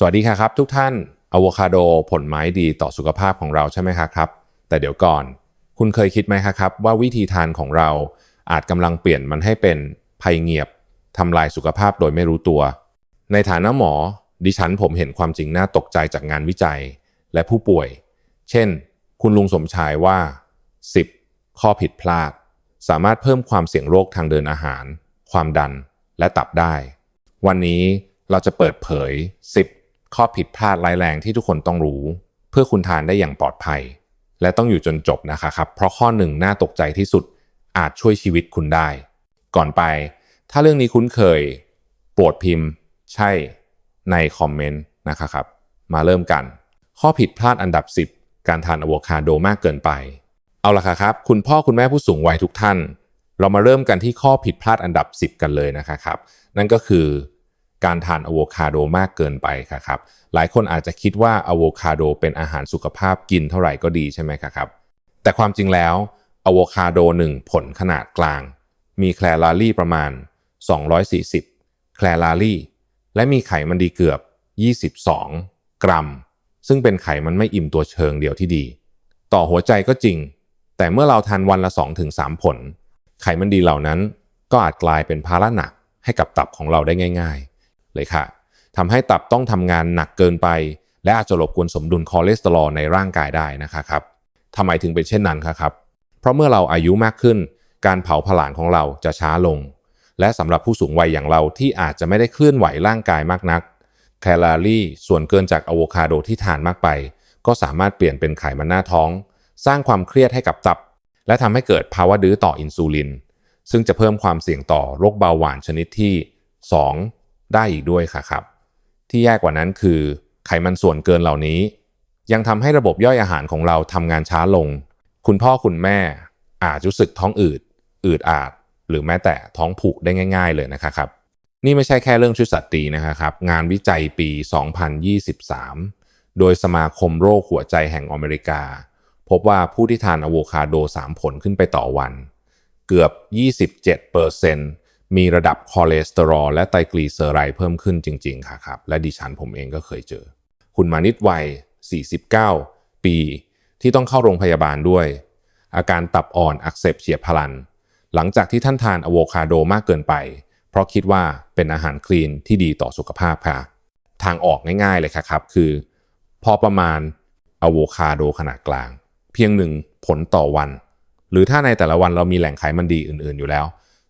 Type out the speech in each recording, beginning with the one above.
สวัสดีค่ะครับ ทุกท่านอะโวคาโดผลไม้ดีต่อสุขภาพของเราใช่ไหมคะครับ แต่เดี๋ยวก่อน คุณเคยคิดไหมคะครับ ว่าวิธีทานของเราอาจกำลังเปลี่ยนมันให้เป็นภัยเงียบทำลายสุขภาพโดยไม่รู้ตัว ในฐานะหมอ ดิฉันผมเห็นความจริงน่าตกใจจากงานวิจัย และผู้ป่วย เช่น คุณลุงสมชายว่า 10 ข้อผิดพลาด สามารถเพิ่มความเสี่ยงโรคทางเดินอาหาร ความดันและตับได้ วันนี้เราจะเปิดเผย 10 ข้อผิดพลาดร้ายแรงที่ทุกคนต้องรู้ เพื่อคุณทานได้อย่างปลอดภัย และต้องอยู่จนจบนะคะครับ เพราะข้อหนึ่งน่าตกใจที่สุดอาจช่วยชีวิตคุณได้ ก่อนไป ถ้าเรื่องนี้คุ้นเคย โปรดพิมพ์ ใช่ในคอมเมนต์นะคะครับ มาเริ่มกัน ข้อผิดพลาดอันดับ 10 การทานอะโวคาโดมากเกินไป เอาละครับ คุณพ่อคุณแม่ผู้สูงวัยทุกท่าน เรามาเริ่มกันที่ข้อผิดพลาดอันดับ 10 กันเลยนะคะครับ นั่นก็คือ การทานอะโวคาโดมากเกินไปครับ หลายคนอาจจะคิดว่าอะโวคาโดเป็นอาหารสุขภาพกินเท่าไหร่ก็ดีใช่ไหมครับ แต่ความจริงแล้วอะโวคาโดหนึ่งผลขนาดกลาง มีแคลอรี่ประมาณ 240 แคลอรี่ และมีไขมันดีเกือบ 22 กรัม ซึ่งเป็นไขมันไม่อิ่มตัวเชิงเดียวที่ดี ต่อหัวใจก็จริง แต่เมื่อเราทานวันละ 2-3 ผล ไขมันดีเหล่านั้นก็อาจกลายเป็นภาระหนักให้กับตับของเราได้ง่ายๆ เลยค่ะทำให้ตับต้องทำงานหนักเกินไป และอาจจะรบกวนสมดุลคอเลสเตอรอลในร่างกายได้นะครับทำไมถึงเป็นเช่นนั้นครับ เพราะเมื่อเราอายุมากขึ้น การเผาผลาญของเราจะช้าลง และสำหรับผู้สูงวัยอย่างเราที่อาจจะไม่ได้เคลื่อนไหวร่างกายมากนัก แคลอรี่ส่วนเกินจากอะโวคาโดที่ทานมากไป ก็สามารถเปลี่ยนเป็นไขมันหน้าท้อง สร้างความเครียดให้กับตับ และทำให้เกิดภาวะดื้อต่ออินซูลิน ซึ่งจะเพิ่มความเสี่ยงต่อโรคเบาหวานชนิดที่ 2 ได้อีกด้วยค่ะครับ ที่แย่กว่านั้นคือ ไขมันส่วนเกินเหล่านี้ ยังทำให้ระบบย่อยอาหารของเราทำงานช้าลง คุณพ่อคุณแม่อาจรู้สึกท้องอืด อืดอาด หรือแม้แต่ท้องผูกได้ง่าย ๆ เลยนะคะครับ นี่ไม่ใช่แค่เรื่องชุดสัตว์ตีนะครับ งานวิจัยปี 2023 โดยสมาคมโรคหัวใจแห่งอเมริกา พบว่าผู้ที่ทานอะโวคาโด 3 ผลขึ้นไปต่อวัน เกือบ 27% มีระดับคอเลสเตอรอลและไตรกลีเซอไรด์เพิ่มขึ้นจริง ๆ ค่ะครับ และดิฉันผมเองก็เคยเจอ คุณมานิดวัย 49 ปีที่ต้องเข้าโรงพยาบาลด้วย อาการตับอ่อนอักเสบเฉียบพลัน หลังจากที่ท่านทานอะโวคาโดมากเกินไป เพราะคิดว่าเป็นอาหารคลีนที่ดีต่อสุขภาพค่ะ ทางออกง่ายๆเลยค่ะครับ คือ พอประมาณอะโวคาโดขนาดกลาง เพียงหนึ่งผลต่อวัน หรือถ้าในแต่ละวันเรามีแหล่งไขมันดีอื่นๆอยู่แล้ว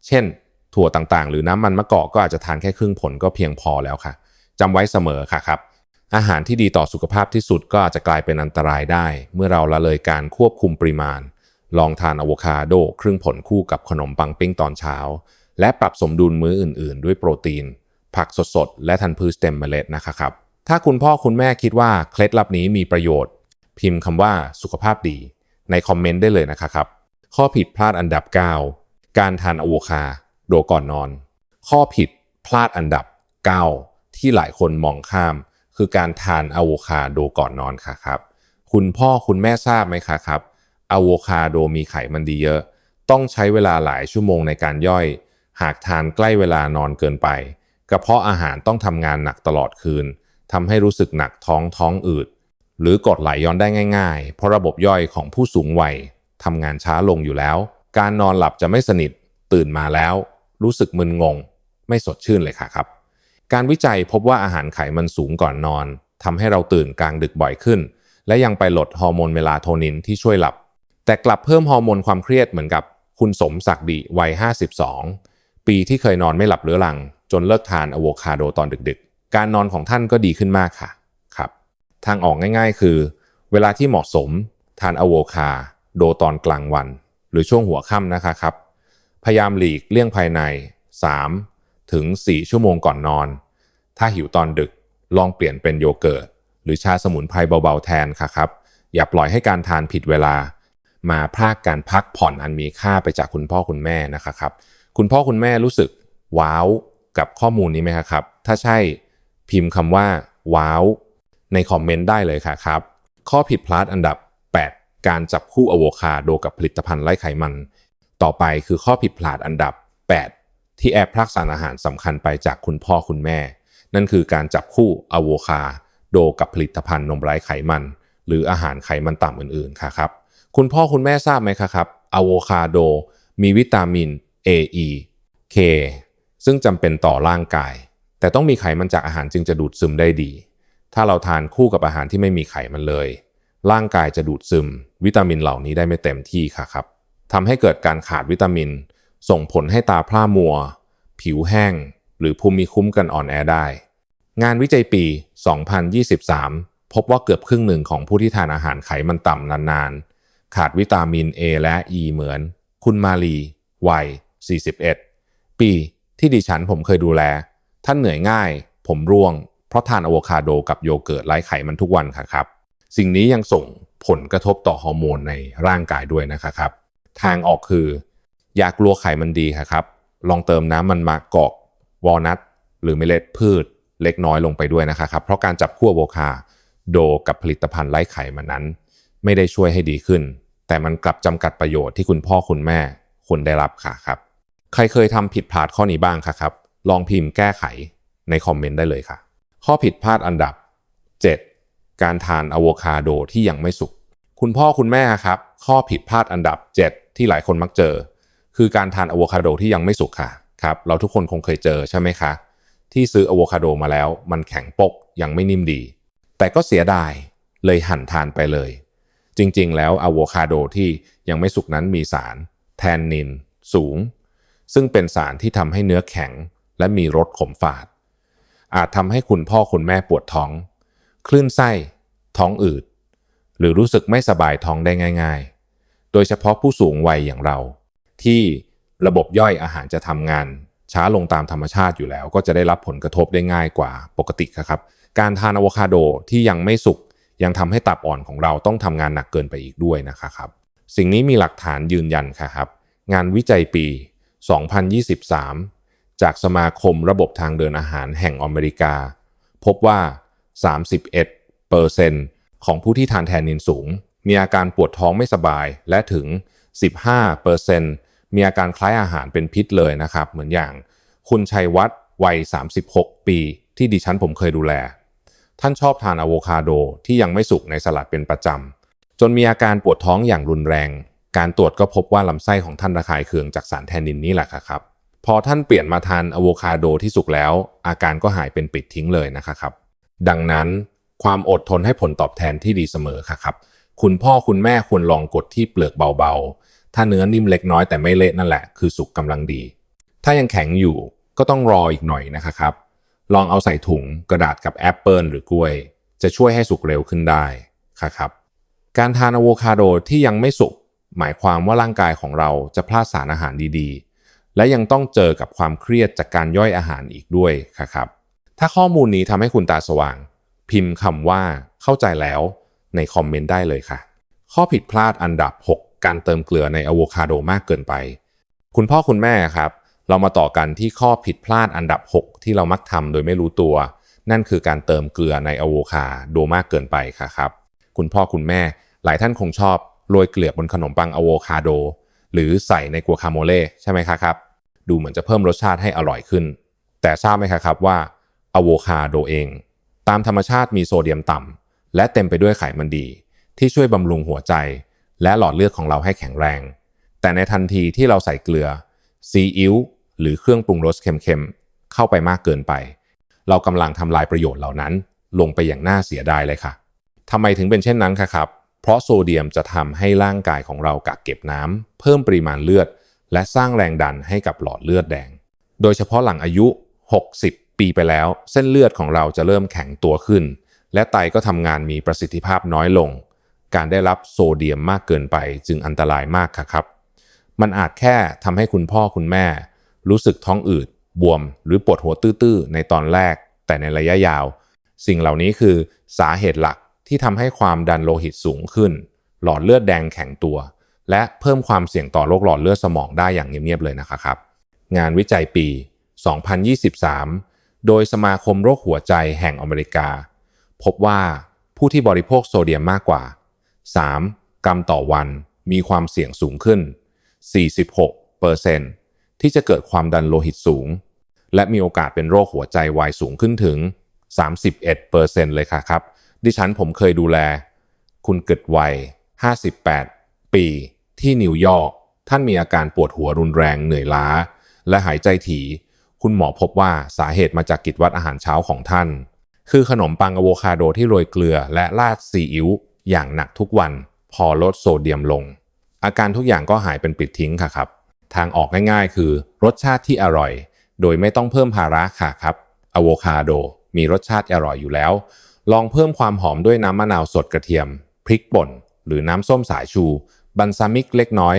เช่น ถั่วต่างๆ หรือน้ำมันมะกอกก็อาจจะทานแค่ครึ่งผลก็เพียงพอแล้วค่ะจำไว้เสมอค่ะครับ อาหารที่ดีต่อสุขภาพที่สุดก็อาจจะกลายเป็นอันตรายได้ เมื่อเราละเลยการควบคุมปริมาณ ลองทานอะโวคาโดครึ่งผลคู่กับขนมปังปิ้งตอนเช้า และปรับสมดุลมื้ออื่น ๆ ด้วยโปรตีน ผักสดๆ และธัญพืชเต็มเมล็ดนะคะครับ ถ้าคุณพ่อคุณแม่คิดว่าเคล็ดลับนี้มีประโยชน์ พิมพ์คำว่าสุขภาพดี ในคอมเมนต์ได้เลยนะครับ ข้อผิดพลาดอันดับ 9 การทานอะโวคา โดก่อนนอน ข้อผิดพลาดอันดับ 9 ที่หลายคนมองข้าม คือการทานอะโวคาโดก่อนนอนค่ะครับคุณพ่อคุณแม่ทราบไหมคะครับอะโวคาโดมีไขมันดีเยอะ ต้องใช้เวลาหลายชั่วโมงในการย่อย หากทานใกล้เวลานอนเกินไปกระเพาะอาหารต้องทำงานหนักตลอดคืนทำให้รู้สึกหนักท้องท้องอืด หรือกดไหลย้อนได้ง่าย ๆ เพราะระบบย่อยของผู้สูงวัยทำงานช้าลงอยู่แล้ว การนอนหลับจะไม่สนิทตื่นมาแล้ว รู้สึกมึนงง ไม่สดชื่นเลยค่ะครับ การวิจัยพบว่าอาหารไขมันสูงก่อนนอนทำให้เราตื่นกลางดึกบ่อยขึ้น และยังไปลดฮอร์โมนเมลาโทนินที่ช่วยหลับ แต่กลับเพิ่มฮอร์โมนความเครียดเหมือนกับคุณสมศักดิ์วัย 52 ปีที่เคยนอนไม่หลับเรื้อรัง จนเลิกทานอะโวคาโดตอนดึกๆ การนอนของท่านก็ดีขึ้นมากค่ะครับทางออกง่ายๆ คือ เวลาที่เหมาะสมทานอะโวคาโดตอนกลางวัน หรือช่วงหัวค่ำนะคะครับ พยายามหลีกเลี่ยงภายใน 3 ถึง 4 ชั่วโมงก่อนนอน ถ้าหิวตอนดึกลองเปลี่ยนเป็นโยเกิร์ต หรือชาสมุนไพรเบาๆแทนค่ะครับ อย่าปล่อยให้การทานผิดเวลา มาพรากการพักผ่อนอันมีค่าไปจากคุณพ่อคุณแม่นะครับ คุณพ่อคุณแม่รู้สึก ว้าวกับข้อมูลนี้ไหมครับ ถ้าใช่พิมพ์คำว่า ว้าว ในคอมเมนต์ได้เลยค่ะครับ ข้อผิดพลาดอันดับ 8 การจับคู่อะโวคาโดกับผลิตภัณฑ์ไร้ไขมัน ต่อไปคือข้อผิดพลาดอันดับ 8 ที่แอบพรากสารอาหารสำคัญไปจากคุณพ่อคุณแม่ นั่นคือการจับคู่อะโวคาโดกับผลิตภัณฑ์นมไร้ไขมัน หรืออาหารไขมันต่ำอื่นๆค่ะครับคุณพ่อคุณแม่ทราบไหมคะครับอะโวคาโดมีวิตามิน A E K ซึ่งจำเป็นต่อร่างกาย แต่ต้องมีไขมันจากอาหารจึงจะดูดซึมได้ดี ถ้าเราทานคู่กับอาหารที่ไม่มีไขมันเลย ร่างกายจะดูดซึม วิตามินเหล่านี้ได้ไม่เต็มที่ค่ะครับ ทำให้เกิดการขาดวิตามิน ส่งผลให้ตาพร่ามัว ผิวแห้ง หรือภูมิคุ้มกันอ่อนแอได้ งานวิจัยปี 2023 พบว่าเกือบครึ่งหนึ่งของผู้ที่ทานอาหารไขมันต่ำนานๆ ขาดวิตามิน A และ E เหมือน คุณมาลีวัย 41 ปีที่ดิฉันผมเคยดูแล ท่านเหนื่อยง่าย ผมร่วง เพราะทานอะโวคาโดกับโยเกิร์ตไร้ไขมันทุกวันค่ะครับ สิ่งนี้ยังส่งผลกระทบต่อฮอร์โมนในร่างกายด้วยนะครับ ทางออกคือ อยากลัวไขมันดีครับ ลองเติมน้ำมันมะกอกวอลนัทหรือเมล็ดพืชเล็กน้อยลงไปด้วยนะครับ เพราะการจับขั้วโวคาโดกับผลิตภัณฑ์ไร้ไขมันนั้น ไม่ได้ช่วยให้ดีขึ้น แต่มันกลับจำกัดประโยชน์ที่คุณพ่อคุณแม่ควรได้รับค่ะครับ ใครเคยทำผิดพลาดข้อนี้บ้างครับ ลองพิมพ์แก้ไขในคอมเมนต์ได้เลยค่ะ ข้อผิดพลาดอันดับ 7 การทานอะโวคาโดที่ยังไม่สุก คุณพ่อคุณแม่ครับ ข้อผิดพลาดอันดับ 7 ที่หลายคนมักเจอ คือการทานอะโวคาโดที่ยังไม่สุกค่ะครับเราทุกคนคงเคยเจอใช่ไหมคะ ที่ซื้ออะโวคาโดมาแล้ว มันแข็งปกยังไม่นิ่มดี แต่ก็เสียดายเลยหั่นทานไปเลย จริงๆ แล้วอะโวคาโดที่ยังไม่สุกนั้นมีสาร แทนนิน สูง ซึ่งเป็นสารที่ทำให้เนื้อแข็ง และมีรสขมฝาด อาจทำให้คุณพ่อคุณแม่ปวดท้อง คลื่นไส้ ท้องอืด หรือรู้สึกไม่สบายท้องได้ง่าย ๆ โดยเฉพาะผู้สูงวัยอย่างเรา ที่ระบบย่อยอาหารจะทำงาน ช้าลงตามธรรมชาติอยู่แล้ว ก็จะได้รับผลกระทบได้ง่ายกว่าปกติครับ การทานอะโวคาโดที่ยังไม่สุกยังทำให้ตับอ่อนของเราต้องทำงานหนักเกินไปอีกด้วยนะครับสิ่งนี้มีหลักฐานยืนยันครับ งานวิจัยปี 2023 จากสมาคมระบบทางเดินอาหารแห่งอเมริกา พบว่า 31%ของผู้ที่ทานแทนนินสูง มีอาการปวดท้องไม่สบายและถึง 15%มีอาการคล้ายอาหารเป็นพิษเลยนะครับ เหมือนอย่าง คุณชัยวัฒน์วัย 36 ปี ที่ดิฉันผมเคยดูแล ท่านชอบทานอะโวคาโดที่ยังไม่สุกในสลัดเป็นประจำ จนมีอาการปวดท้องอย่างรุนแรง การตรวจก็พบว่าลำไส้ของท่านระคายเคืองจากสารแทนนินนี่แหละครับ พอท่านเปลี่ยนมาทานอะโวคาโดที่สุกแล้ว อาการก็หายเป็นปิดทิ้งเลยนะครับ ดังนั้นความอดทนให้ผลตอบแทนที่ดีเสมอครับ คุณพ่อคุณแม่ควรลองกดที่เปลือกเบาๆ ถ้าเนื้อนิ่มเล็กน้อยแต่ไม่เละนั่นแหละคือสุกกำลังดี ถ้ายังแข็งอยู่ก็ต้องรออีกหน่อยนะครับ ลองเอาใส่ถุงกระดาษกับแอปเปิลหรือกล้วย จะช่วยให้สุกเร็วขึ้นได้ครับการทานอะโวคาโดที่ยังไม่สุกหมายความว่าร่างกายของเราจะพลาดสารอาหารดีๆ และยังต้องเจอกับความเครียดจากการย่อยอาหารอีกด้วยครับ ถ้าข้อมูลนี้ทำให้คุณตาสว่าง พิมพ์คำว่าเข้าใจแล้ว ในคอมเมนต์ได้เลยค่ะ ข้อผิดพลาดอันดับ 6 การเติมเกลือในอะโวคาโดมากเกินไป คุณพ่อคุณแม่ครับ เรามาต่อกันที่ข้อผิดพลาดอันดับ 6 ที่เรามักทำโดยไม่รู้ตัว นั่นคือการเติมเกลือในอะโวคาโดมากเกินไปค่ะครับ คุณพ่อคุณแม่ หลายท่านคงชอบโรยเกลือบนขนมปังอะโวคาโดหรือใส่ในกัวคาโมเล่ใช่ไหมครับ ดูเหมือนจะเพิ่มรสชาติให้อร่อยขึ้น แต่ทราบไหมครับว่าอะโวคาโดเอง ตามธรรมชาติมีโซเดียมต่ำ และเต็มไปด้วยไขมันดี ที่ช่วยบำรุงหัวใจ และหลอดเลือดของเราให้แข็งแรง แต่ในทันทีที่เราใส่เกลือ ซีอิ๊วหรือเครื่องปรุงรสเค็มๆ เข้าไปมากเกินไป เรากำลังทำลายประโยชน์เหล่านั้น ลงไปอย่างน่าเสียดายเลยค่ะทำไมถึงเป็นเช่นนั้นคะครับ เพราะโซเดียมจะทำให้ร่างกายของเรากักเก็บน้ำเพิ่มปริมาณเลือด และสร้างแรงดันให้กับหลอดเลือดแดง โดยเฉพาะหลังอายุ 60 ปีไปแล้ว เส้นเลือดของเราจะเริ่มแข็งตัวขึ้น และไตก็ทำงานมีประสิทธิภาพน้อยลง การได้รับโซเดียมมากเกินไปจึงอันตรายมากค่ะครับ มันอาจแค่ทำให้คุณพ่อคุณแม่ รู้สึกท้องอืด บวม หรือปวดหัวตื้อๆ ในตอนแรก แต่ในระยะยาว สิ่งเหล่านี้คือสาเหตุหลักที่ทำให้ความดันโลหิตสูงขึ้น หลอดเลือดแดงแข็งตัว และเพิ่มความเสี่ยงต่อโรคหลอดเลือดสมองได้อย่างเงียบๆเลยนะครับ งานวิจัยปี 2023 โดยสมาคมโรคหัวใจแห่งอเมริกา พบว่าผู้ที่บริโภคโซเดียมมากกว่า 3 กรัมต่อวันมีความเสี่ยงสูงขึ้น 46%ที่จะเกิดความดันโลหิตสูง และมีโอกาสเป็นโรคหัวใจวายสูงขึ้นถึง 31%เลยค่ะครับ ดิฉันผมเคยดูแล คุณเกึดวัย 58 ปี ที่นิวยอร์กท่านมีอาการปวดหัวรุนแรงเหนื่อยล้า และหายใจถี่ คุณหมอพบว่าสาเหตุมาจากกิจวัตรอาหารเช้าของท่าน คือขนมปังอะโวคาโดที่โรยเกลือและราดซีอิ๊วอย่างหนักทุกวัน พอลดโซเดียมลง อาการทุกอย่างก็หายเป็นปิดทิ้งค่ะครับ ทางออกง่ายๆ คือรสชาติที่อร่อย โดยไม่ต้องเพิ่มภาระค่ะครับอะโวคาโดมีรสชาติอร่อยอยู่แล้ว ลองเพิ่มความหอมด้วยน้ำมะนาวสดกระเทียม พริกป่น หรือน้ำส้มสายชู บันซามิกเล็กน้อย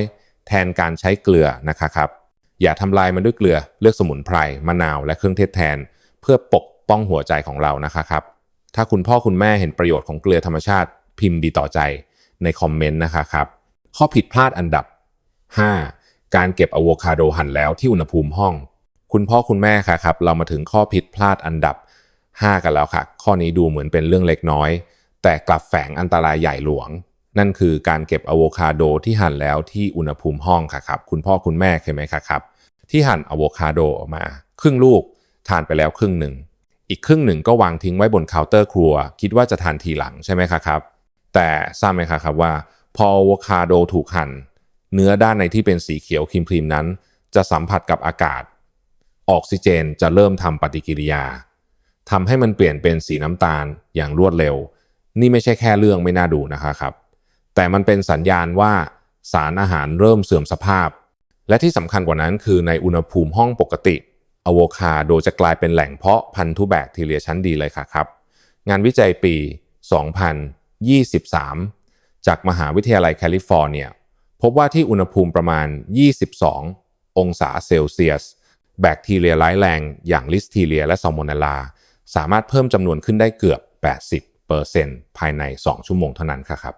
แทนการใช้เกลือนะคะครับอย่าทำลายมันด้วยเกลือเลือกสมุนไพรมะนาวและเครื่องเทศแทน เพื่อปก ป้องหัวใจของเรานะคะครับ ถ้าคุณพ่อคุณแม่เห็นประโยชน์ของเกลือธรรมชาติพิมพ์ดีต่อใจในคอมเมนต์นะคะครับ ข้อผิดพลาดอันดับ 5. การเก็บอะโวคาโดหั่นแล้วที่อุณหภูมิห้อง คุณพ่อคุณแม่ค่ะครับ เรามาถึงข้อผิดพลาดอันดับ 5 กันแล้วค่ะ ข้อนี้ดูเหมือนเป็นเรื่องเล็กน้อย แต่กลับแฝงอันตรายใหญ่หลวง นั่นคือการเก็บอะโวคาโดที่หั่นแล้วที่อุณหภูมิห้องค่ะครับ คุณพ่อคุณแม่เคยไหมคะครับ ที่หั่นอะโวคาโดออกมา ครึ่งลูกทานไปแล้วครึ่งหนึ่ง อีกครึ่งหนึ่งก็วางทิ้งไว้บนเคาน์เตอร์ครัว คิดว่าจะทานทีหลังใช่ไหมคะครับ แต่ทราบไหมคะครับว่า พออะโวคาโดถูกหั่น เนื้อด้านในที่เป็นสีเขียวครีมครีมนั้น จะสัมผัสกับอากาศ ออกซิเจนจะเริ่มทำปฏิกิริยาทำให้มันเปลี่ยนเป็นสีน้ำตาลอย่างรวดเร็ว นี่ไม่ใช่แค่เรื่องไม่น่าดูนะคะครับ แต่มันเป็นสัญญาณว่าสารอาหารเริ่มเสื่อมสภาพ และที่สำคัญกว่านั้นคือในอุณหภูมิห้องปกติ อะโวคาโดจะกลายเป็นแหล่งเพาะพันธุแบคทีเรียชั้นดีเลยค่ะครับ งานวิจัยปี 2023 จากมหาวิทยาลัยแคลิฟอร์เนีย พบว่าที่อุณหภูมิประมาณ 22 องศาเซลเซียส แบคทีเรียร้ายแรงอย่างลิสทีเรียและซอมโมเนลา สามารถเพิ่มจำนวนขึ้นได้เกือบ 80%ภายใน 2 ชั่วโมงเท่านั้นครับ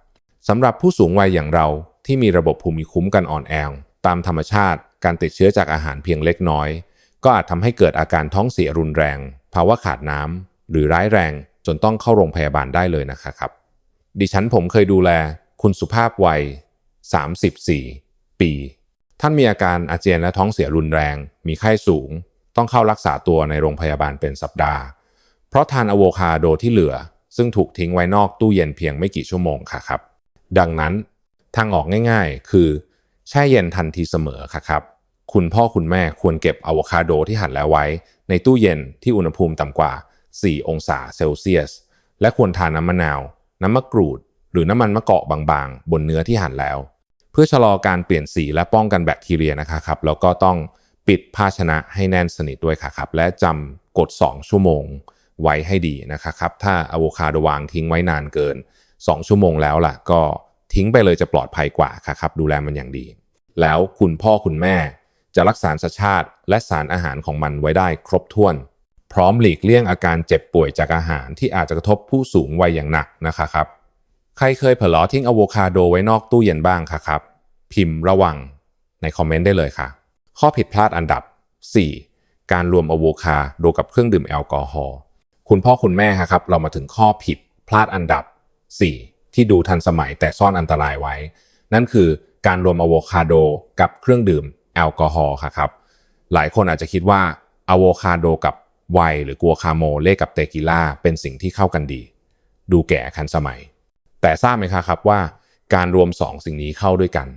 สำหรับผู้สูงวัยอย่างเราที่มีระบบภูมิคุ้มกันอ่อนแอตามธรรมชาติการติดเชื้อจากอาหารเพียงเล็กน้อย ก็อาจทำให้เกิดอาการท้องเสียรุนแรง ภาวะขาดน้ำหรือร้ายแรงจนต้องเข้าโรงพยาบาลได้เลยนะครับ ดิฉันผมเคยดูแลคุณสุภาพวัย 34 ปี ท่านมีอาการอาเจียนและท้องเสียรุนแรง มีไข้สูง ต้องเข้ารักษาตัวในโรงพยาบาลเป็นสัปดาห์ เพราะทานอะโวคาโดที่เหลือ ซึ่งถูกทิ้งไว้นอกตู้เย็นเพียงไม่กี่ชั่วโมงค่ะครับ ดังนั้นทางออกง่าย ๆ คือ แช่เย็นทันทีเสมอค่ะครับ คุณพ่อคุณแม่ควรเก็บอะโวคาโดที่หั่นแล้วไว้ ในตู้เย็นที่อุณหภูมิต่ำกว่า 4 องศาเซลเซียส และควรทานน้ำมะนาว น้ำมะกรูด หรือน้ำมันมะกอกบางๆ บนเนื้อที่หั่นแล้ว เพื่อชะลอการเปลี่ยนสีและป้องกันแบคทีเรียนะคะครับแล้วก็ต้องปิดภาชนะให้แน่นสนิทด้วยค่ะครับ และจำกด 2 ชั่วโมงไว้ให้ดีนะครับ ถ้าอะโวคาโดวางทิ้งไว้นานเกิน 2 ชั่วโมงแล้วล่ะ ก็ทิ้งไปเลยจะปลอดภัยกว่าค่ะครับ ดูแลมันอย่างดี แล้วคุณพ่อคุณแม่ จะรักษาสชาติและสารอาหารของมันไว้ได้ครบถ้วน พร้อมหลีกเลี่ยงอาการเจ็บป่วยจากอาหารที่อาจจะกระทบผู้สูงวัยอย่างหนักนะคะครับ ใครเคยเผลอทิ้งอะโวคาโดไว้นอกตู้เย็นบ้างคะครับ พิมพ์ระวังในคอมเมนต์ได้เลยค่ะ ข้อผิดพลาดอันดับ 4. การรวมอะโวคาโดกับเครื่องดื่มแอลกอฮอล์คุณพ่อคุณแม่ครับ เรามาถึงข้อผิดพลาดอันดับ 4 ที่ดูทันสมัยแต่ซ่อนอันตรายไว้ นั่นคือการรวมอะโวคาโดกับเครื่องดื่ม แอลกอฮอล์ครับ หลายคนอาจจะคิดว่าอะโวคาโดกับไวน์หรือกัวคาโมเล่กับเตกิล่าเป็นสิ่งที่เข้ากันดี ดูแก่คันสมัย แต่ทราบไหมครับว่าการรวมสองสิ่งนี้เข้าด้วยกัน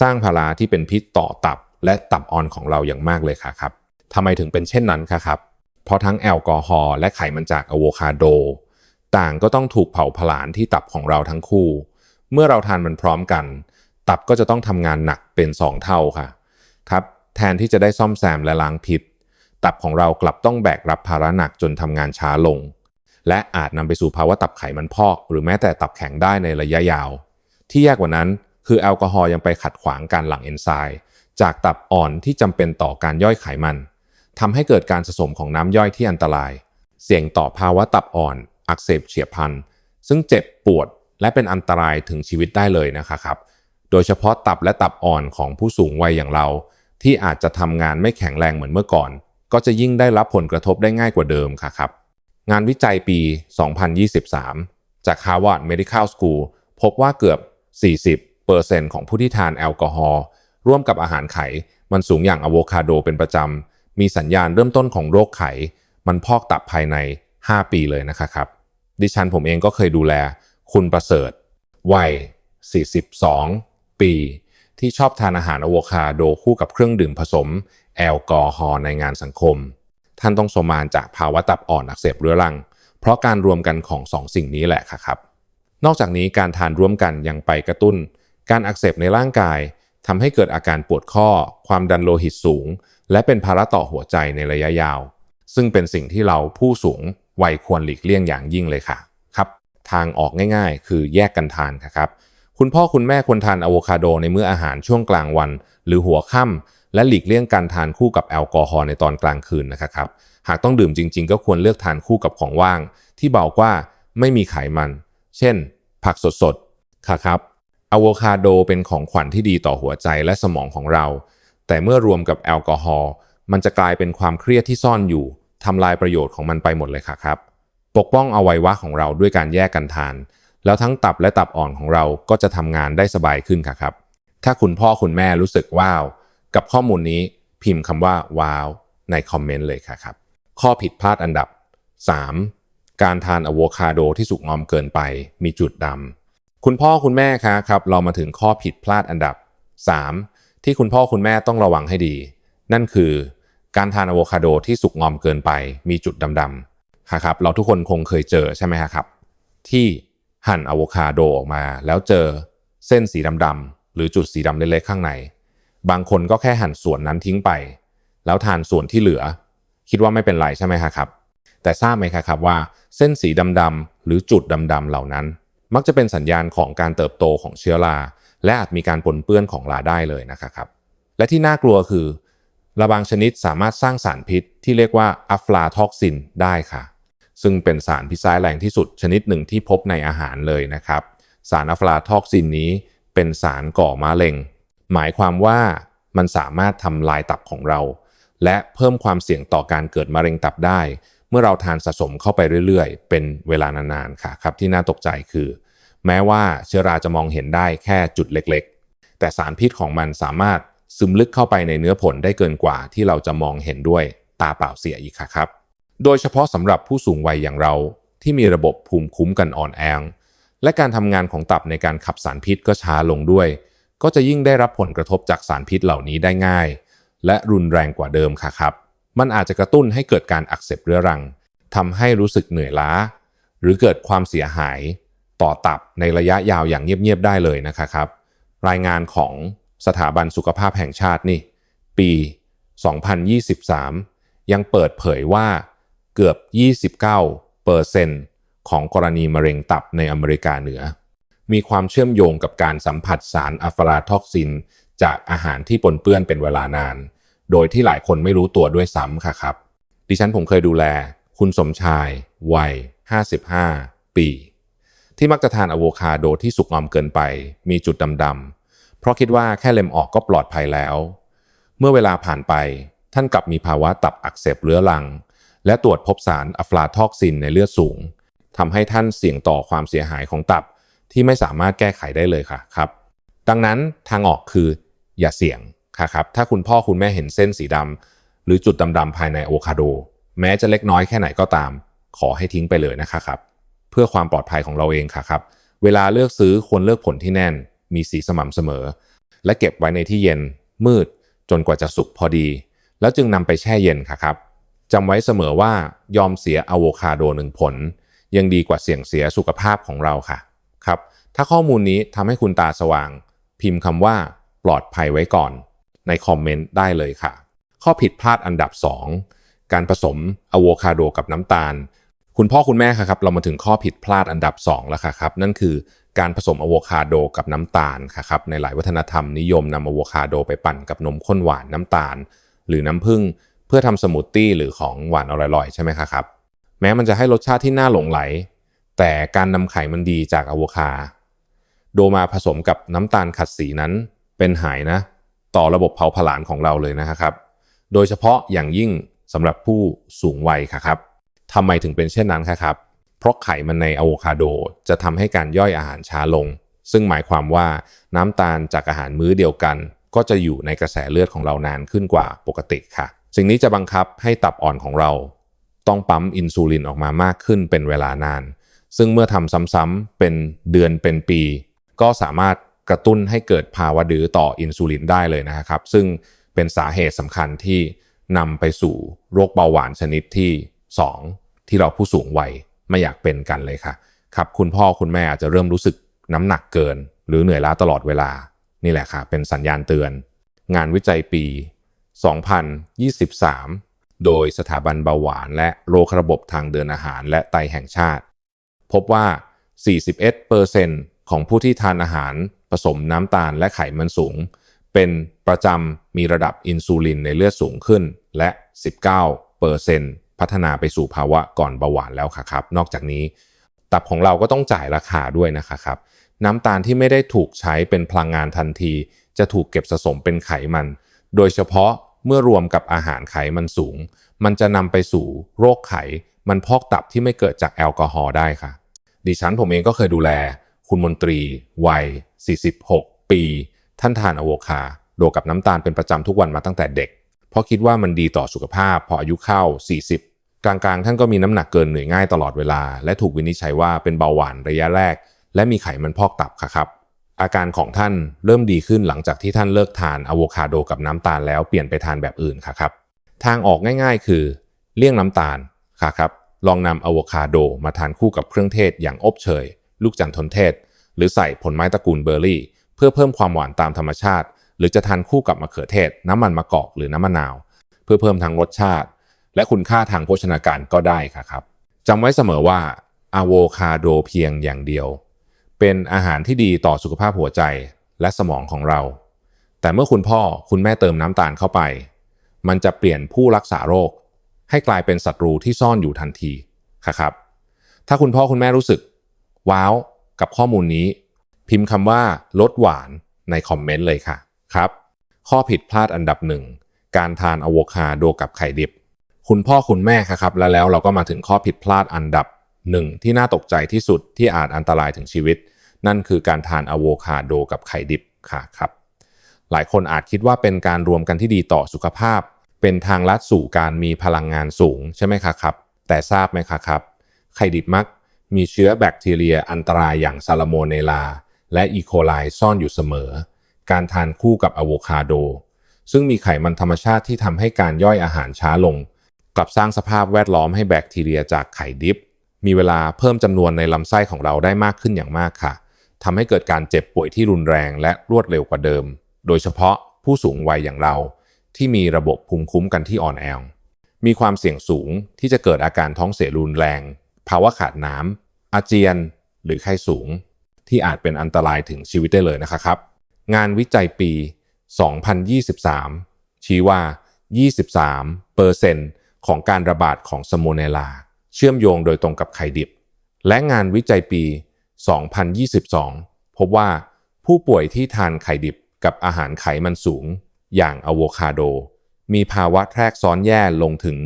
สร้างภาระที่เป็นพิษต่อตับและตับอ่อนของเราอย่างมากเลยค่ะครับทำไมถึงเป็นเช่นนั้นครับ เพราะทั้งแอลกอฮอล์และไขมันจากอะโวคาโด ต่างก็ต้องถูกเผาผลาญที่ตับของเราทั้งคู่ เมื่อเราทานมันพร้อมกัน ตับก็จะต้องทำงานหนักเป็น 2 เท่าค่ะ ครับแทนที่จะได้ซ่อมแซมและล้างพิษ ตับของเรากลับต้องแบกรับภาระหนักจนทำงานช้าลง และอาจนำไปสู่ภาวะตับไขมันพอก หรือแม้แต่ตับแข็งได้ในระยะยาว ที่แย่กว่านั้นคือแอลกอฮอล์ยังไปขัดขวางการหลั่งเอนไซม์จากตับอ่อนที่จำเป็นต่อการย่อยไขมันทำให้เกิดการสะสมของน้ำย่อยที่อันตราย เสี่ยงต่อภาวะตับอ่อน อักเสบเฉียบพลันซึ่งเจ็บปวดและเป็นอันตรายถึงชีวิตได้เลยนะครับ โดยเฉพาะตับและตับอ่อนของผู้สูงวัยอย่างเรา ที่อาจจะทำงานไม่แข็งแรงเหมือนเมื่อก่อน ก็จะยิ่งได้รับผลกระทบได้ง่ายกว่าเดิมค่ะครับ งานวิจัยปี 2023 จาก Harvard Medical School พบว่าเกือบ 40%ของผู้ที่ทานแอลกอฮอล์ร่วมกับอาหารไขมันสูงอย่างอะโวคาโดเป็นประจำ มีสัญญาณเริ่มต้นของโรคไข มันพอกตับภายใน 5 ปีเลยนะครับ ดิฉันผมเองก็เคยดูแล คุณประเสริฐ วัย 42 ปี ที่ชอบทานอาหารอะโวคาโดคู่กับเครื่องดื่มผสม แอลกอฮอล์ในงานสังคม ท่านต้องสมานจากภาวะตับอ่อนอักเสบเรื้อรัง เพราะการรวมกันของสองสิ่งนี้แหละครับ นอกจากนี้การทานร่วมกันยังไปกระตุ้น การอักเสบในร่างกายทำให้เกิดอาการปวดข้อ ความดันโลหิตสูง และเป็นภาระต่อหัวใจในระยะยาว ซึ่งเป็นสิ่งที่เราผู้สูงวัยควรหลีกเลี่ยงอย่างยิ่งเลยค่ะครับ ทางออกง่ายๆ คือแยกกันทานครับ คุณพ่อคุณแม่ควรทานอะโวคาโดในมื้ออาหารช่วงกลางวัน หรือหัวค่ำและหลีกเลี่ยงการทานคู่กับแอลกอฮอล์ในตอนกลางคืนนะครับหากต้องดื่มจริง ๆ ก็ควรเลือกทานคู่กับของว่าง ที่เบากว่าไม่มีไขมัน เช่น ผักสดๆค่ะครับอะโวคาโดเป็นของขวัญที่ดีต่อหัวใจและสมองของเรา แต่เมื่อรวมกับแอลกอฮอล์มันจะกลายเป็นความเครียดที่ซ่อนอยู่ทำลายประโยชน์ของมันไปหมดเลยค่ะครับ ปกป้องอวัยวะของเราด้วยการแยกกันทาน แล้วทั้งตับและตับอ่อนของเราก็จะทำงานได้สบายขึ้นค่ะครับ ถ้าคุณพ่อคุณแม่รู้สึกว้าว กับข้อมูลนี้พิมพ์คำว่าว้าวในคอมเมนต์เลยค่ะครับ ข้อผิดพลาดอันดับ 3. การทานอะโวคาโดที่สุกงอมเกินไปมีจุดดำคุณพ่อคุณแม่คะครับ เรามาถึงข้อผิดพลาดอันดับ 3. ที่คุณพ่อคุณแม่ต้องระวังให้ดี นั่นคือ การทานอะโวคาโดที่สุกงอมเกินไปมีจุดดำๆค่ะครับเราทุกคนคงเคยเจอใช่ไหมครับ ที่ หั่นอะโวคาโดออกมา แล้วเจอเส้นสีดำๆหรือจุดสีดำเล็กๆข้างใน บางคนก็แค่หั่นส่วนนั้นทิ้งไป แล้วทานส่วนที่เหลือ คิดว่าไม่เป็นไรใช่ไหมครับ แต่ทราบไหมครับว่า เส้นสีดำๆหรือจุดดำๆเหล่านั้น มักจะเป็นสัญญาณของการเติบโตของเชื้อราและอาจมีการปนเปื้อนของราได้เลยนะครับ และที่น่ากลัวคือระบางชนิดสามารถสร้างสารพิษที่เรียกว่าอะฟลาทอกซินได้ค่ะ ซึ่งเป็นสารพิษร้ายแรงที่สุดชนิดหนึ่งที่พบในอาหารเลยนะครับ สารอะฟลาทอกซินนี้เป็นสารก่อมะเร็ง หมายความว่ามันสามารถทำลายตับของเรา และเพิ่มความเสี่ยงต่อการเกิดมะเร็งตับได้ เมื่อเราทานสะสมเข้าไปเรื่อยๆ เป็นเวลานานๆค่ะครับที่น่าตกใจคือ แม้ว่าเชื้อราจะมองเห็นได้แค่จุดเล็กๆ แต่สารพิษของมันสามารถซึมลึกเข้าไปในเนื้อผลได้เกินกว่าที่เราจะมองเห็นด้วยตาเปล่าเสียอีกค่ะครับ โดยเฉพาะสำหรับผู้สูงวัยอย่างเราที่มีระบบภูมิคุ้มกันอ่อนแอและการทำงานของตับในการขับสารพิษก็ช้าลงด้วย ก็จะยิ่งได้รับผลกระทบจากสารพิษเหล่านี้ได้ง่าย และรุนแรงกว่าเดิมค่ะครับ มันอาจจะกระตุ้นให้เกิดการอักเสบเรื้อรังทำให้รู้สึกเหนื่อยล้า หรือเกิดความเสียหายต่อตับในระยะยาวอย่างเงียบๆได้เลยนะคะครับ รายงานของสถาบันสุขภาพแห่งชาตินี่ ปี 2023 ยังเปิดเผยว่า เกือบ 29เปอร์เซนต์ของกรณีมะเร็งตับในอเมริกาเหนือ มีความเชื่อมโยงกับการสัมผัสสารอะฟลาทอกซิน จากอาหารที่ปนเปื้อนเป็นเวลานาน โดยที่หลายคนไม่รู้ตัวด้วยซ้ำค่ะครับ ดิฉันผมเคยดูแล คุณสมชาย วัย 55 ปี ที่มักจะทานอะโวคาโดที่สุกงอมเกินไป มีจุดดำๆเพราะคิดว่าแค่เล็มออกก็ปลอดภัยแล้ว เมื่อเวลาผ่านไปท่านกลับมีภาวะตับอักเสบเรื้อรัง และตรวจพบสารอะฟลาทอกซินในเลือดสูงทำให้ท่านเสี่ยงต่อความเสียหายของตับ ที่ไม่สามารถแก้ไขได้เลยค่ะครับ ดังนั้นทางออกคืออย่าเสี่ยงค่ะครับ ถ้าคุณพ่อคุณแม่เห็นเส้นสีดำหรือจุดดำๆภายในโวคาโด แม้จะเล็กน้อยแค่ไหนก็ตาม ขอให้ทิ้งไปเลยนะคะครับ เพื่อความปลอดภัยของเราเองค่ะครับ เวลาเลือกซื้อควรเลือกผลที่แน่น มีสีสม่ำเสมอ และเก็บไว้ในที่เย็น มืด จนกว่าจะสุกพอดี แล้วจึงนำไปแช่เย็นค่ะครับ จำไว้เสมอว่ายอมเสียอะโวคาโดหนึ่งผล ยังดีกว่าเสี่ยงเสียสุขภาพของเราค่ะครับ ถ้าข้อมูลนี้ทำให้คุณตาสว่าง พิมพ์คำว่าปลอดภัยไว้ก่อน ในคอมเมนต์ได้เลยค่ะ ข้อผิดพลาดอันดับ 2 การผสมอะโวคาโดกับน้ำตาล คุณพ่อคุณแม่ครับ เรามาถึงข้อผิดพลาดอันดับ 2 แล้วครับ นั่นคือการผสมอะโวคาโดกับน้ำตาลครับในหลายวัฒนธรรมนิยมนำอะโวคาโดไปปั่นกับนมข้นหวานน้ำตาล หรือน้ำผึ้ง พื่อทำสมูทตี้หรือของหวานอร่อยๆ ใช่ไหมครับ แม้มันจะให้รสชาติที่น่าหลงไหล แต่การนำไขมันดีจากอะโวคาโดมาผสมกับน้ำตาลขัดสีนั้นเป็นหายนะ ต่อระบบเผาผลาญของเราเลยนะครับ โดยเฉพาะอย่างยิ่งสำหรับผู้สูงวัยครับทำไมถึงเป็นเช่นนั้นครับ เพราะไขมันในอะโวคาโดจะทำให้การย่อยอาหารช้าลง ซึ่งหมายความว่าน้ำตาลจากอาหารมื้อเดียวกัน ก็จะอยู่ในกระแสเลือดของเรานานขึ้นกว่าปกติค่ะ สิ่งนี้จะบังคับให้ตับอ่อนของเรา ต้องปั๊มอินซูลินออกมามากขึ้นเป็นเวลานาน ซึ่งเมื่อทำซ้ำๆเป็นเดือนเป็นปี ก็สามารถกระตุ้นให้เกิดภาวะดื้อต่ออินซูลินได้เลยนะครับ ซึ่งเป็นสาเหตุสำคัญที่นำไปสู่โรคเบาหวานชนิดที่ 2 ที่เราผู้สูงวัยไม่อยากเป็นกันเลยค่ะครับคุณพ่อคุณแม่อาจจะเริ่มรู้สึกน้ำหนักเกิน หรือเหนื่อยล้าตลอดเวลา นี่แหละค่ะ เป็นสัญญาณเตือน งานวิจัยปี 2023 โดยสถาบันเบาหวานและโรคระบบทางเดินอาหารและไตแห่งชาติ พบว่า 41%ของผู้ที่ทานอาหารผสมน้ำตาลและไขมันสูง เป็นประจำมีระดับอินซูลินในเลือดสูงขึ้น และ 19%พัฒนาไปสู่ภาวะก่อนเบาหวานแล้วค่ะครับ นอกจากนี้ ตับของเราก็ต้องจ่ายราคาด้วยนะคะครับ น้ำตาลที่ไม่ได้ถูกใช้เป็นพลังงานทันที จะถูกเก็บสะสมเป็นไขมัน โดยเฉพาะ เมื่อรวมกับอาหารไขมันสูง มันจะนำไปสู่โรคไขมันพอกตับที่ไม่เกิดจากแอลกอฮอล์ได้ค่ะ ดิฉันผมเองก็เคยดูแล คุณมนตรี วัย 46 ปี ท่านทานอะโวคาโดกับน้ำตาลเป็นประจำทุกวันมาตั้งแต่เด็ก เพราะคิดว่ามันดีต่อสุขภาพ พออายุเข้า 40 กลางๆ ท่านก็มีน้ำหนักเกินเหนื่อยง่ายตลอดเวลา และถูกวินิจฉัยว่าเป็นเบาหวานระยะแรก และมีไขมันพอกตับค่ะครับ อาการของท่านเริ่มดีขึ้นหลังจากที่ท่านเลิกทานอะโวคาโดกับน้ำตาลแล้วเปลี่ยนไปทานแบบอื่นค่ะครับ ทางออกง่ายๆ คือ เลี่ยงน้ำตาลค่ะครับ ลองนำอะโวคาโดมาทานคู่กับเครื่องเทศอย่างอบเชย ลูกจันทนเทศ หรือใส่ผลไม้ตระกูลเบอร์รี่ เพื่อเพิ่มความหวานตามธรรมชาติ หรือจะทานคู่กับมะเขือเทศ น้ำมันมะกอกหรือน้ำมะนาว เพื่อเพิ่มทั้งรสชาติ และคุณค่าทางโภชนาการก็ได้ค่ะครับจำไว้เสมอว่าอะโวคาโดเพียงอย่างเดียว เป็นอาหารที่ดีต่อสุขภาพหัวใจและสมองของเรา แต่เมื่อคุณพ่อคุณแม่เติมน้ำตาลเข้าไป มันจะเปลี่ยนผู้รักษาโรค ให้กลายเป็นศัตรูที่ซ่อนอยู่ทันทีครับ ถ้าคุณพ่อคุณแม่รู้สึก ว้าว กับข้อมูลนี้ พิมพ์คำว่าลดหวานในคอมเมนต์เลยค่ะครับ ข้อผิดพลาดอันดับหนึ่งการทานอะโวคาโดกับไข่ดิบ คุณพ่อคุณแม่ครับ แล้วแล้วเราก็มาถึงข้อผิดพลาดอันดับ หนึ่งที่น่าตกใจที่สุดที่อาจอันตรายถึงชีวิต นั่นคือการทานอะโวคาโดกับไข่ดิบค่ะครับ หลายคนอาจคิดว่าเป็นการรวมกันที่ดีต่อสุขภาพ เป็นทางลัดสู่การมีพลังงานสูงใช่ไหมคะครับ แต่ทราบไหมคะครับ ไข่ดิบมัก มีเชื้อแบคทีเรียอันตรายอย่างซาลาโมเนลา และอีโคไลซ่อนอยู่เสมอ การทานคู่กับอะโวคาโด ซึ่งมีไขมันธรรมชาติที่ทำให้การย่อยอาหารช้าลง กลับสร้างสภาพแวดล้อมให้แบคทีเรียจากไข่ดิบ มีเวลาเพิ่มจำนวนในลำไส้ของเราได้มากขึ้นอย่างมากค่ะทำให้เกิดการเจ็บป่วยที่รุนแรงและรวดเร็วกว่าเดิม โดยเฉพาะผู้สูงวัยอย่างเรา ที่มีระบบภูมิคุ้มกันที่อ่อนแอมีความเสี่ยงสูงที่จะเกิดอาการท้องเสียรุนแรง ภาวะขาดน้ำอาเจียน หรือไข้สูง ที่อาจเป็นอันตรายถึงชีวิตได้เลยนะครับ งานวิจัยปี 2023 ชี้ว่า 23เปอร์เซ็นต์ของการระบาดของสโมเนลา เชื่อมโยงโดยตรงกับไข่ดิบ และงานวิจัยปี 2022 พบว่าผู้ป่วยที่ทานไข่ดิบกับอาหารไขมันสูง อย่างอะโวคาโด มีภาวะแทรกซ้อนแย่ลงถึง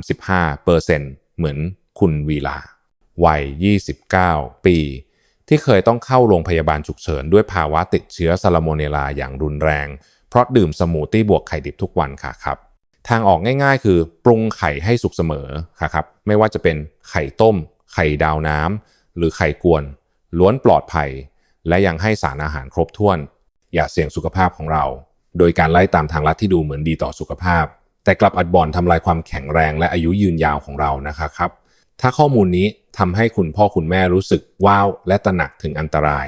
35เปอร์เซ็นต์เหมือนคุณวีลา วัย 29 ปี ที่เคยต้องเข้าโรงพยาบาลฉุกเฉินด้วยภาวะติดเชื้อซาลาโมเนลาอย่างรุนแรง เพราะดื่มสมูทตี้บวกไข่ดิบทุกวันค่ะครับ ทางออกง่าย ๆ คือปรุงไข่ให้สุกเสมอค่ะครับไม่ว่าจะเป็นไข่ต้ม ไข่ดาวน้ำหรือไข่กวน ล้วนปลอดภัย และยังให้สารอาหารครบถ้วน อย่าเสี่ยงสุขภาพของเรา โดยการไล่ตามทางลัดที่ดูเหมือนดีต่อสุขภาพ แต่กลับอัดบ่อนทำลายความแข็งแรงและอายุยืนยาวของเรานะคะครับถ้าข้อมูลนี้ทำให้คุณพ่อคุณแม่รู้สึกว้าวและตระหนักถึงอันตราย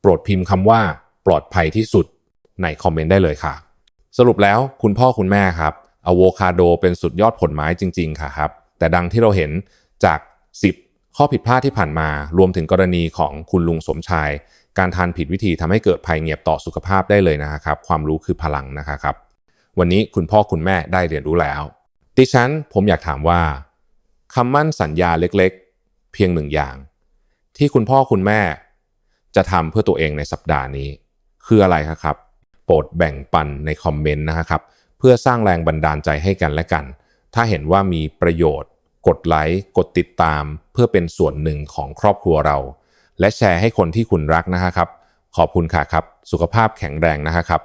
โปรดพิมพ์คำว่า ปลอดภัยที่สุดในคอมเมนต์ได้เลยค่ะ สรุปแล้วคุณพ่อคุณแม่ครับ อะโวคาโดเป็นสุดยอดผลไม้จริง ๆ ค่ะครับ แต่ดังที่เราเห็นจาก 10 ข้อผิดพลาดที่ผ่านมา รวมถึงกรณีของคุณลุงสมชาย การทานผิดวิธีทำให้เกิดภัยเงียบต่อสุขภาพได้เลยนะครับ ความรู้คือพลังนะครับ วันนี้คุณพ่อคุณแม่ได้เรียนรู้แล้ว ดิฉันผมอยากถามว่าคำมั่นสัญญาเล็กๆ เพียงหนึ่งอย่าง ที่คุณพ่อคุณแม่ จะทำเพื่อตัวเองในสัปดาห์นี้ คืออะไรครับ โปรดแบ่งปันในคอมเมนต์นะครับ เพื่อสร้างแรงบันดาลใจให้กันและกัน ถ้าเห็นว่ามีประโยชน์ กดไลค์ กดติดตาม เพื่อเป็นส่วนหนึ่งของครอบครัวเรา และแชร์ให้คนที่คุณรักนะครับ ขอบคุณค่ะครับ สุขภาพแข็งแรงนะครับ